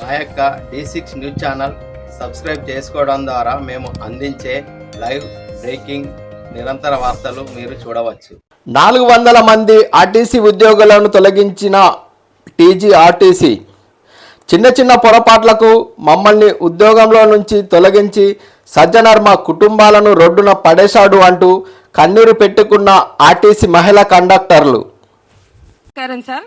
మా యొక్క D six news channel subscribe చేసుకోవడం ద్వారా మేము అందించే లైవ్ బ్రేకింగ్ నిరంతర వార్తలు మీరు చూడవచ్చు. నాలుగు వందల మంది ఆర్టీసీ ఉద్యోగులను తొలగించిన టీజీఆర్టీసీ చిన్న చిన్న పొరపాట్లకు మమ్మల్ని ఉద్యోగంలో నుంచి తొలగించి సజ్జనర్ మా కుటుంబాలను రోడ్డున పడేశాడు అంటూ కన్నీరు పెట్టుకున్న ఆర్టీసీ మహిళా కండక్టర్లు. సార్.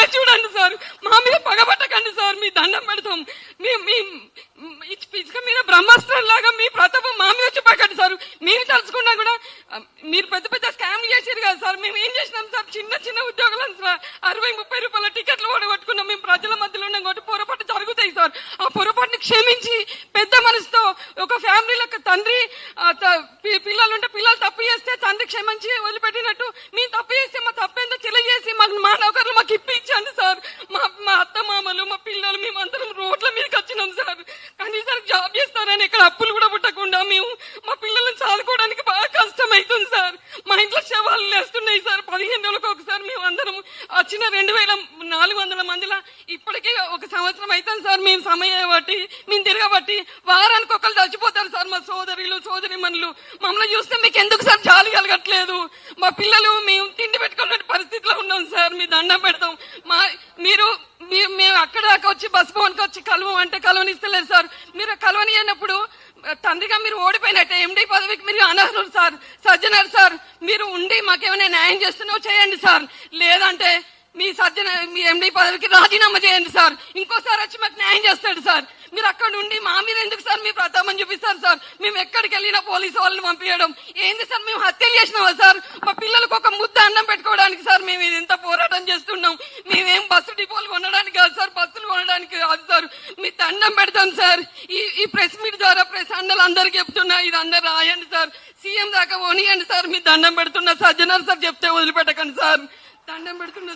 దయ చూడండి సార్. మా మీద పగబట్టకండి సార్. మీ దండం పెడతాం. మీ మీ ఈ పిచ్చుక మీద బ్రహ్మాస్త్రం లాగా మీ ప్రతాప మా మీద చూపకండి సార్. మేము తలుచుకున్నా కూడా మీరు పెద్ద పెద్ద స్కామ్లు చేసారు కదా సార్. మేము ఏం చేసినాం సార్? చిన్న చిన్న ఉద్యోగాలను సార్. అరవై ముప్పై రూపాయల టికెట్లు ఓడగొట్టుకున్నాం. మేము ప్రజల మధ్యలో ఉన్నాం కాబట్టి పొరపాటు జరుగుతాయి సార్. ఆ పొరపాటుని క్షమించి పెద్ద మనసుతో ఒక ఫ్యామిలీలో తండ్రి పిల్లలు ఉంటే పిల్లలు తప్పు చేస్తే తండ్రి క్షమించి వదిలిపెట్టినట్టు. మేము తప్పు చేస్తే మా తప్పేందో తెలియజేసి మాకు మా నౌకర్లు మాకు ఇప్పించండి సార్ మా మా అత్త మామలు మా పిల్లలు మేమందరం రోడ్ల మీదకి వచ్చినాం సార్ కనీసం జాబ్ చేస్తానని ఇక్కడ అప్పులు కూడా పుట్టకుండా మేము మా పిల్లల్ని చాలుకోవడానికి బాగా కష్టం అవుతుంది సార్. మా ఇంట్లో శవాలు లేస్తున్నాయి సార్. పదిహేను రోజులకు ఒకసారి మేము అందరం వచ్చిన రెండు వేల నాలుగు వందల మందిలో ఇప్పటికే ఒక సంవత్సరం అవుతుంది సార్. మేము సమయం బట్టి మేము తిరగబట్టి వారానికి ఒకరు చచ్చిపోతారు సార్ మా సోదరులు సోదరి మనులు మమ్మల్ని చూస్తే మీకు ఎందుకు సార్ జాలి కలగట్లేదు? మా పిల్లలు మేము తిండి పెట్టుకునే పరిస్థితిలో ఉన్నాం సార్. మీ దండం పెడతాం. మా మీరు మేము అక్కడ దాకా వచ్చి బస్ భవన్కి వచ్చి కలవం అంటే కలవనిస్తలేదు సార్. మీరు కలవని అయినప్పుడు తండ్రిగా మీరు ఓడిపోయినట్టే ఎండి పదవికి మీరు అనర్హులు సార్ సజ్జనర్ సార్ మీరు ఉండి మాకేమైనా న్యాయం చేస్తున్నావు చేయండి సార్. లేదంటే మీ సజ్జన మీ ఎండి పదవికి రాజీనామా చేయండి సార్. ఇంకోసారి వచ్చి మాకు న్యాయం చేస్తాడు సార్. మీరు అక్కడ ఉండి మా మీద ఎందుకు సార్ మీ ప్రతాపం చూపిస్తారు సార్? మేము ఎక్కడికి వెళ్ళినా పోలీసు వాళ్ళని పంపించడం. ఏంది సార్ మేము హత్యలు చేసినామా సార్? మా పిల్లలకు ఒక ముద్ద అన్నం పెట్టుకోవడానికి సార్ మేము ఇది ఎంత పోరాటం చేస్తున్నాం? మేమేం బస్సు డిపోలు కొనడానికి కాదు సార్ బస్సులు కొనడానికి కాదు సార్. మీ దండం పెడతాం సార్. ఈ ఈ ప్రెస్ మీట్ ద్వారా ప్రెస్ అన్నలు అందరికి చెప్తున్నా ఇది అందరు రాయండి సార్. సీఎం దాకా పోనీయండి సార్ మీ దండం పెడుతున్నా సజ్జనార్ సార్ చెప్తే వదిలిపెట్టకండి సార్. దండం పెడుతున్నా